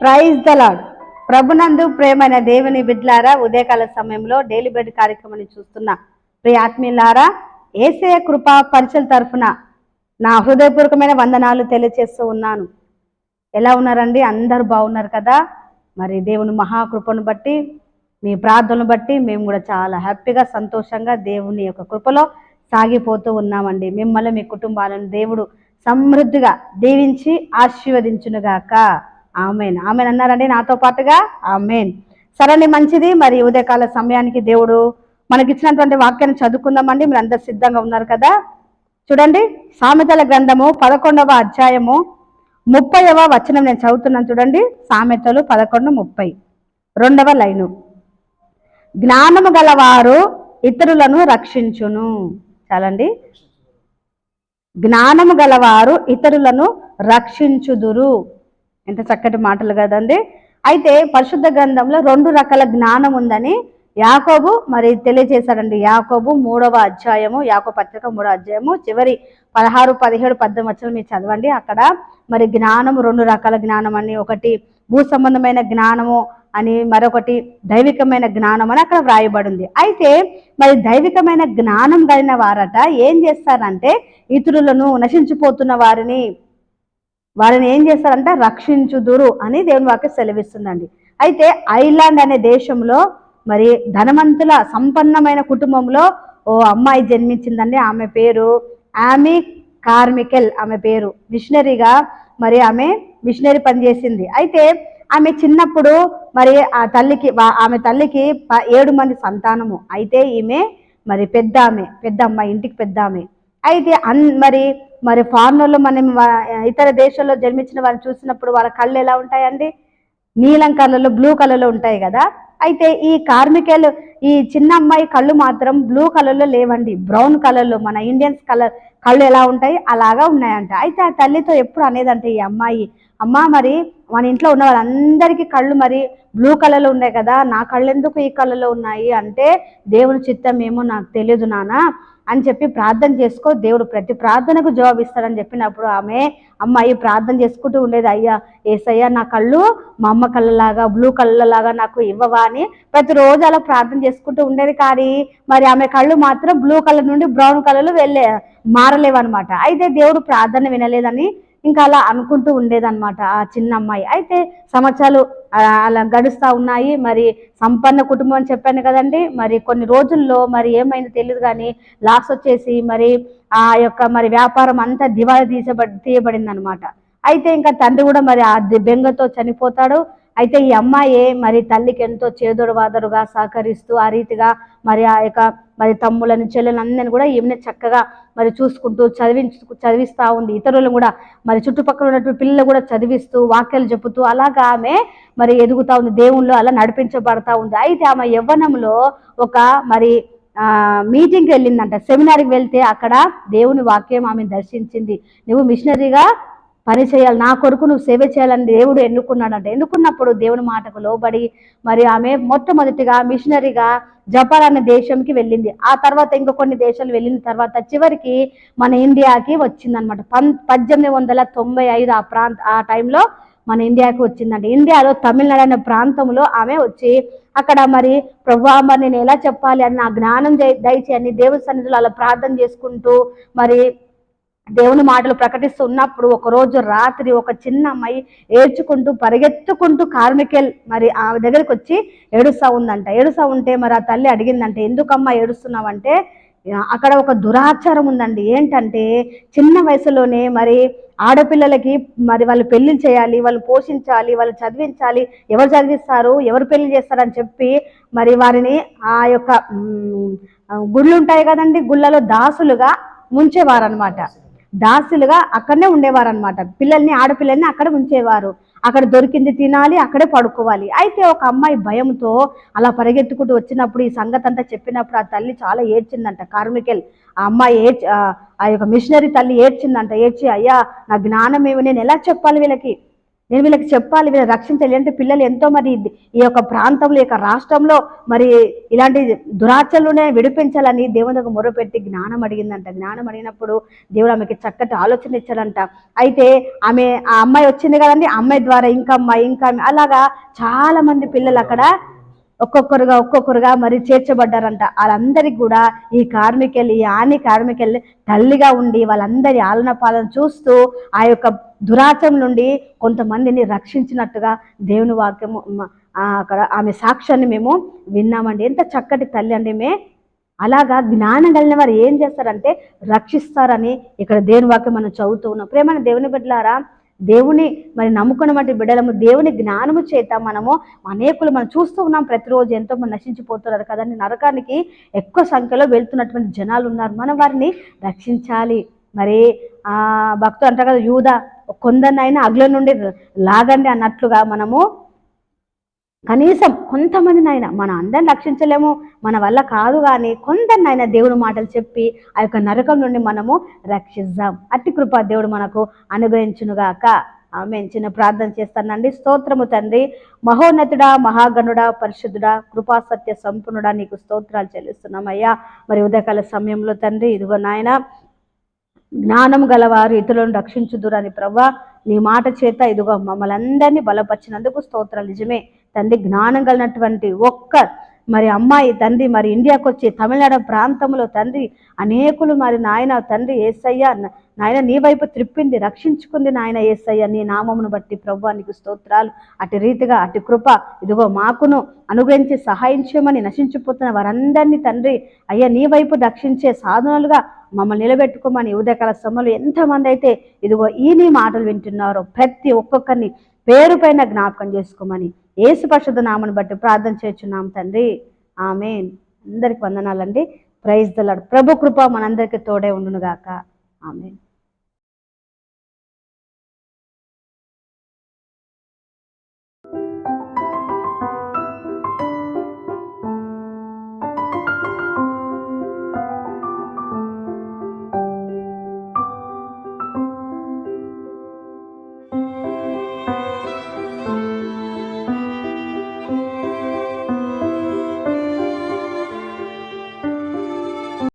Praise the lord ప్రభునందు ప్రేమైన దేవుని బిడ్లారా ఉదయకాల సమయంలో డైలీ బెడ్ కార్యక్రమాన్ని చూస్తున్న ప్రియ ఆత్మీయులారా ఏసయ కృపా పరిచయ తరఫున నా హృదయపూర్వకమైన వందనాలు తెలియచేస్తూ ఉన్నాను. ఎలా ఉన్నారండి? అందరూ బాగున్నారు కదా? మరి దేవుని మహాకృపను బట్టి మీ ప్రార్థనను బట్టి మేము కూడా చాలా హ్యాపీగా సంతోషంగా దేవుని యొక్క కృపలో సాగిపోతూ ఉన్నామండి. మిమ్మల్ని మీ కుటుంబాలను దేవుడు సమృద్ధిగా దీవించి ఆశీర్వదించునుగాక. ఆమెన్. ఆమెన్ అన్నారండి నాతో పాటుగా. ఆమెన్. సరే మంచిది. మరి ఉదయకాల సమయానికి దేవుడు మనకిచ్చినటువంటి వాక్యాన్ని చదువుకుందామండి. మీరు అందరు సిద్ధంగా ఉన్నారు కదా? చూడండి సామెతల గ్రంథము పదకొండవ అధ్యాయము ముప్పైవ వచనం నేను చదువుతున్నాను చూడండి. సామెతలు పదకొండు ముప్పై. రెండవ లైను. జ్ఞానము గలవారు ఇతరులను రక్షించును. చాలండి. జ్ఞానము గలవారు ఇతరులను రక్షించుదురు. ఎంత చక్కటి మాటలు కదండి. అయితే పరిశుద్ధ గ్రంథంలో రెండు రకాల జ్ఞానం ఉందని యాకోబు మరి తెలియజేశాడండి. యాకోబు మూడవ అధ్యాయము యాకో పత్రిక మూడవ అధ్యాయము చివరి పదహారు పదిహేడు పద్దెనిమిది వచ్చిన మీరు చదవండి. అక్కడ మరి జ్ఞానము రెండు రకాల జ్ఞానం అని ఒకటి భూ సంబంధమైన జ్ఞానము అని మరొకటి దైవికమైన జ్ఞానం అని అక్కడ వ్రాయబడింది. అయితే మరి దైవికమైన జ్ఞానం కలిగిన వారట ఏం చేస్తారంటే ఇతరులను నశించిపోతున్న వారిని వారిని ఏం చేస్తారంటే రక్షించుదురు అని దేవుని వాక్యం సెలవిస్తుందండి. అయితే ఐర్లాండ్ అనే దేశంలో మరి ధనవంతుల సంపన్నమైన కుటుంబంలో ఓ అమ్మాయి జన్మించిందండి. ఆమె పేరు ఆమె కార్మికెల్ ఆమె పేరు. మిషనరీగా మరి ఆమె మిషనరీ పనిచేసింది. అయితే ఆమె చిన్నప్పుడు మరి ఆ తల్లికి ఆమె తల్లికి ప- ఏడు మంది సంతానము. అయితే ఈమె మరి పెద్ద ఆమె పెద్ద అమ్మాయి ఇంటికి పెద్ద ఆమె అయితే అన్ మరి మరి ఫారినర్లో మనం ఇతర దేశాల్లో జన్మించిన వారిని చూసినప్పుడు వాళ్ళ కళ్ళు ఎలా ఉంటాయండి? నీలం కలర్లో బ్లూ కలర్లో ఉంటాయి కదా? అయితే ఈ కార్మికులు ఈ చిన్న అమ్మాయి కళ్ళు మాత్రం బ్లూ కలర్లో లేవండి. బ్రౌన్ కలర్లో మన ఇండియన్స్ కలర్ కళ్ళు ఎలా ఉంటాయి? అలాగా ఉన్నాయంట. అయితే ఆ తల్లితో ఎప్పుడు అనేదంటే ఈ అమ్మాయి అమ్మ మరి మన ఇంట్లో ఉన్న వాళ్ళందరికీ కళ్ళు మరి బ్లూ కలర్లో ఉన్నాయి కదా? నా కళ్ళు ఎందుకు ఈ కలర్లో ఉన్నాయి? అంటే దేవుని చిత్తం ఏమో నాకు తెలియదు నాన్న. అని చెప్పి ప్రార్థన చేసుకో. దేవుడు ప్రతి ప్రార్థనకు జవాబిస్తాడని చెప్పినప్పుడు ఆమె అమ్మాయి ప్రార్థన చేసుకుంటూ ఉండేది. అయ్యా ఏసయ్యా నా కళ్ళు మా అమ్మ కళ్ళలాగా బ్లూ కళ్ళలాగా నాకు ఇవ్వవా అని ప్రతిరోజు అలా ప్రార్థన చేసుకుంటూ ఉండేది. కానీ మరి ఆమె కళ్ళు మాత్రం బ్లూ కలర్ నుండి బ్రౌన్ కలర్లో వెళ్ళే మారలేవన్నమాట. అయితే దేవుడు ప్రార్థన వినలేదని ఇంకా అలా అనుకుంటూ ఉండేదన్నమాట ఆ చిన్న అమ్మాయి. అయితే సంవత్సరాలు అలా గడుస్తూ ఉన్నాయి. మరి సంపన్న కుటుంబం అని చెప్పాను కదండి. మరి కొన్ని రోజుల్లో మరి ఏమైందో తెలియదు కానీ లాస్ వచ్చేసి మరి ఆ యొక్క మరి వ్యాపారం అంతా దివాళీ తీసబడి తీయబడింది అనమాట అయితే ఇంకా తండ్రి కూడా మరి ఆ బెంగతో చనిపోతాడు. అయితే ఈ అమ్మాయి మరి తల్లికి ఎంతో చేదోడు వాదరుగా సహకరిస్తూ ఆ రీతిగా మరి ఆ యొక్క మరి తమ్ములను చెల్లెలను అందరిని కూడా ఈమె చక్కగా మరి చూసుకుంటూ చదివించు చదివిస్తూ ఉంది. ఇతరులను కూడా మరి చుట్టుపక్కల ఉన్నటువంటి పిల్లలు కూడా చదివిస్తూ వాక్యాలు చెబుతూ అలాగా ఆమె మరి ఎదుగుతా ఉంది. దేవుళ్ళు అలా నడిపించబడతా ఉంది. అయితే ఆమె యవ్వనంలో ఒక మరి మీటింగ్కి వెళ్ళిందంట. సెమినార్కి వెళ్తే అక్కడ దేవుని వాక్యం ఆమె దర్శించింది. నువ్వు మిషనరీగా పని చేయాలి నా కొరకు నువ్వు సేవ చేయాలని దేవుడు ఎన్నుకున్నాడంట ఎన్నుకున్నప్పుడు దేవుని మాటకు లోబడి మరి ఆమె మొట్టమొదటిగా మిషనరీగా జపాన్ అనే దేశంకి వెళ్ళింది. ఆ తర్వాత ఇంకో కొన్ని దేశాలు వెళ్ళిన తర్వాత చివరికి మన ఇండియాకి వచ్చిందనమాట పం పద్దెనిమిది వందల తొంభై ఐదు ఆ ప్రాంత ఆ టైంలో మన ఇండియాకి వచ్చిందండి. ఇండియాలో తమిళనాడు అనే ప్రాంతంలో ఆమె వచ్చి అక్కడ మరి ప్రభా మరి నేను ఎలా చెప్పాలి? అని నా జ్ఞానం దయ- దయచేయని దేవుడి సన్నిధిలో అలా ప్రార్థన చేసుకుంటూ మరి దేవుని మాటలు ప్రకటిస్తూ ఉన్నప్పుడు రాత్రి ఒక చిన్న అమ్మాయి ఏడ్చుకుంటూ పరిగెత్తుకుంటూ కార్మికెల్ మరి ఆమె దగ్గరికి వచ్చి ఏడుస్తా ఉందంట. ఏడుస్తా ఉంటే మరి ఆ తల్లి అడిగిందంటే ఎందుకమ్మా ఏడుస్తున్నావంటే అక్కడ ఒక దురాచారం ఉందండి. ఏంటంటే చిన్న వయసులోనే మరి ఆడపిల్లలకి మరి వాళ్ళు పెళ్ళి చేయాలి వాళ్ళు పోషించాలి వాళ్ళు చదివించాలి. ఎవరు చదివిస్తారు ఎవరు పెళ్ళి చేస్తారని చెప్పి మరి వారిని ఆ యొక్క గుళ్ళు ఉంటాయి కదండి గుళ్ళలో దాసులుగా ముంచేవారనమాట దాసులుగా అక్కడనే ఉండేవారనమాట పిల్లల్ని ఆడపిల్లల్ని అక్కడ ఉంచేవారు. అక్కడ దొరికింది తినాలి అక్కడే పడుకోవాలి. అయితే ఒక అమ్మాయి భయంతో అలా పరిగెత్తుకుంటూ వచ్చినప్పుడు ఈ సంగతి అంతా చెప్పినప్పుడు ఆ తల్లి చాలా ఏడ్చిందంట. కార్మికెల్ ఆ అమ్మాయి ఏడ్చి ఆ యొక్క మిషనరీ తల్లి ఏడ్చిందంట. ఏడ్చి అయ్యా నా జ్ఞానం ఏమి? నేను ఎలా చెప్పాలి వీళ్ళకి? నేను వీళ్ళకి చెప్పాలి వీళ్ళని రక్షించాలి. అంటే పిల్లలు ఎంతో మరి ఈ యొక్క ప్రాంతంలో ఈ యొక్క రాష్ట్రంలో మరి ఇలాంటి దురాచరణనే విడిపించాలని దేవునికి మొరపెట్టి జ్ఞానం అడిగిందంట. జ్ఞానం అడిగినప్పుడు దేవుడు ఆమెకి చక్కటి ఆలోచన ఇచ్చాడంట. అయితే ఆమె ఆ అమ్మాయి వచ్చింది కదండి అమ్మాయి ద్వారా ఇంకా అమ్మాయి ఇంకా అలాగా చాలా మంది పిల్లలు అక్కడ ఒక్కొక్కరుగా ఒక్కొక్కరుగా మరి చేర్చబడ్డారంట. వాళ్ళందరికీ కూడా ఈ కార్మికెళ్ళి ఈ ఆని కార్మికెళ్ళి తల్లిగా ఉండి వాళ్ళందరి ఆలన పాలన చూస్తూ ఆ యొక్క దురాచం నుండి కొంతమందిని రక్షించినట్టుగా దేవుని వాక్యము అక్కడ ఆమె సాక్ష్యాన్ని మేము విన్నామండి. ఎంత చక్కటి తల్లి అండి మే అలాగా జ్ఞానం కలిగిన వారు ఏం చేస్తారంటే రక్షిస్తారని ఇక్కడ దేవుని వాక్యం మనం చదువుతూ ఉన్నాం. ప్రేమ దేవుని బిడ్డలారా దేవుని మరి నమ్ముకున్నటువంటి బిడ్డలము దేవుని జ్ఞానము చేత మనము అనేకులు మనం చూస్తూ ఉన్నాం ప్రతిరోజు ఎంతో మంది నశించిపోతున్నారు కదండి నరకానికి ఎక్కువ సంఖ్యలో వెళ్తున్నటువంటి జనాలు ఉన్నారు. మనం వారిని రక్షించాలి. మరి ఆ భక్తులు అంటారు కదా యూద కొందరినైనా అగ్ల నుండి లాగండి అన్నట్లుగా మనము కనీసం కొంతమంది నాయన మన అందరిని రక్షించలేము మన వల్ల కాదు కానీ కొందరినైనా దేవుని మాటలు చెప్పి ఆ యొక్క నరకం నుండి మనము రక్షిద్దాం. అట్టి కృప దేవుడు మనకు అనుగ్రహించునుగాక. ఆమె చిన్న ప్రార్థన చేస్తానండి. స్తోత్రము తండ్రి. మహోన్నతుడా మహాగణుడా పరిశుద్ధుడా కృపా సత్య సంపన్నుడా నీకు స్తోత్రాలు చెల్లిస్తున్నామయ్యా. మరి ఉదయకాల సమయంలో తండ్రి ఇదిగో నాయన జ్ఞానం గలవారు ఇతరులను రక్షించుదురని ప్రవ్వా నీ మాట చేత ఇదిగో మమ్మల్ని అందరినీ బలపరిచినందుకు స్తోత్రాలు. నిజమే. తండ్రి జ్ఞానం కలిగినటువంటి ఒక్క మరి అమ్మాయి తండ్రి మరి ఇండియాకు వచ్చి తమిళనాడు ప్రాంతంలో తండ్రి అనేకులు మరి నాయన తండ్రి ఏసయ్య నాయన నీ వైపు త్రిప్పింది రక్షించుకుంది నాయన ఏసయ్య. నీ నామమును బట్టి ప్రభువానికి స్తోత్రాలు. అటు రీతిగా అటు కృప. ఇదిగో మాకును అనుగ్రహించి సహాయం చేయమని నశించిపోతున్న వారందరినీ తండ్రి అయ్యా నీ వైపు రక్షించే సాధనలుగా మమ్మల్ని నిలబెట్టుకోమని ఉదయకాల సమయంలో ఎంతమంది అయితే ఇదిగో ఈ నీ మాటలు వింటున్నారో ప్రతి ఒక్కొక్కరిని పేరు పైన జ్ఞాపకం చేసుకోమని ఏసు పరిషత్ నామను బట్టి ప్రార్థన చేస్తున్నాం తండ్రి. ఆమె అందరికి వందనాలండి. ప్రైజ్ దలాడు ప్రభు కృప మనందరికీ తోడే ఉండునుగాక. ఆమె